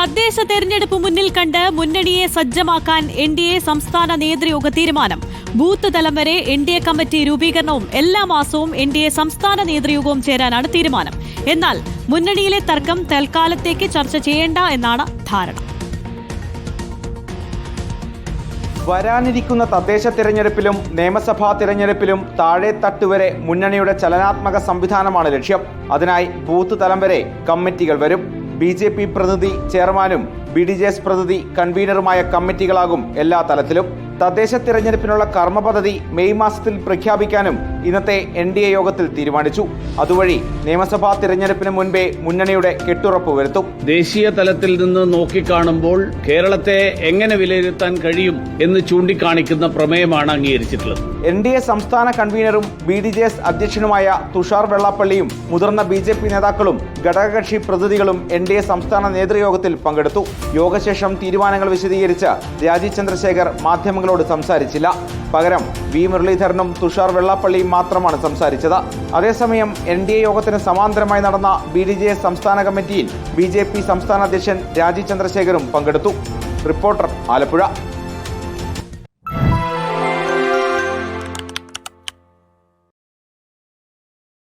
തദ്ദേശ തെരഞ്ഞെടുപ്പ് മുന്നിൽ കണ്ട് മുന്നണിയെ സജ്ജമാക്കാൻ എൻ ഡി എ സംസ്ഥാന നേതൃയോഗ തീരുമാനം. ബൂത്ത് തലം വരെ എൻ ഡി എ കമ്മിറ്റി രൂപീകരണവും എല്ലാ മാസവും എൻ ഡി എ സംസ്ഥാന നേതൃയോഗവും ചേരാനാണ് തീരുമാനം. എന്നാൽ മുന്നണിയിലെ തർക്കം തൽക്കാലത്തേക്ക് ചർച്ച ചെയ്യേണ്ട എന്നാണ് ധാരണ. വരാനിരിക്കുന്ന തദ്ദേശ തിരഞ്ഞെടുപ്പിലും നിയമസഭാ തിരഞ്ഞെടുപ്പിലും താഴെ തട്ടുവരെ മുന്നണിയുടെ ചലനാത്മക സംവിധാനമാണ് ലക്ഷ്യം. അതിനായി ബൂത്ത് തലം വരെ കമ്മിറ്റികൾ വരും. ബി ജെ പി പ്രതിനിധി ചെയർമാനും ബി ഡി ജെ എസ് പ്രതിനിധി കൺവീനറുമായ കമ്മിറ്റികളാകും എല്ലാ തലത്തിലും. തദ്ദേശ തിരഞ്ഞെടുപ്പിനുള്ള കർമ്മ പദ്ധതി മെയ് മാസത്തിൽ പ്രഖ്യാപിക്കാനും ഇന്നത്തെ എൻ ഡി എ യോഗത്തിൽ തീരുമാനിച്ചു. അതുവഴി നിയമസഭാ തിരഞ്ഞെടുപ്പിന് മുൻപേ മുന്നണിയുടെ കെട്ടുറപ്പ് വരുത്തും. ദേശീയ തലത്തിൽ നിന്ന് നോക്കിക്കാണുമ്പോൾ കേരളത്തെ എങ്ങനെ വിലയിരുത്താൻ കഴിയും എന്ന് ചൂണ്ടിക്കാണിക്കുന്ന പ്രമേയമാണ് അംഗീകരിച്ചിട്ടുള്ളത്. എൻ ഡി എ സംസ്ഥാന കൺവീനറും ബി ഡി ജെ എസ് അധ്യക്ഷനുമായ തുഷാർ വെള്ളാപ്പള്ളിയും മുതിർന്ന ബി ജെ പി നേതാക്കളും ഘടകകക്ഷി പ്രതിനിധികളും എൻ ഡി എ സംസ്ഥാന നേതൃയോഗത്തിൽ പങ്കെടുത്തു. യോഗശേഷം തീരുമാനങ്ങൾ വിശദീകരിച്ച് രാജീവ് ചന്ദ്രശേഖർ മാധ്യമങ്ങളോട് സംസാരിച്ചില്ല. പകരം വി മുരളീധരനും തുഷാർ വെള്ളാപ്പള്ളിയും മാത്രമാണ് സംസാരിച്ചത്. അതേസമയം എൻ ഡി എ യോഗത്തിന് സമാന്തരമായി നടന്ന ബി ഡി ജെ സംസ്ഥാന കമ്മിറ്റിയിൽ ബി ജെ പി സംസ്ഥാന അധ്യക്ഷൻ രാജീവ് ചന്ദ്രശേഖരും പങ്കെടുത്തു. റിപ്പോർട്ടർ ആലപ്പുഴ.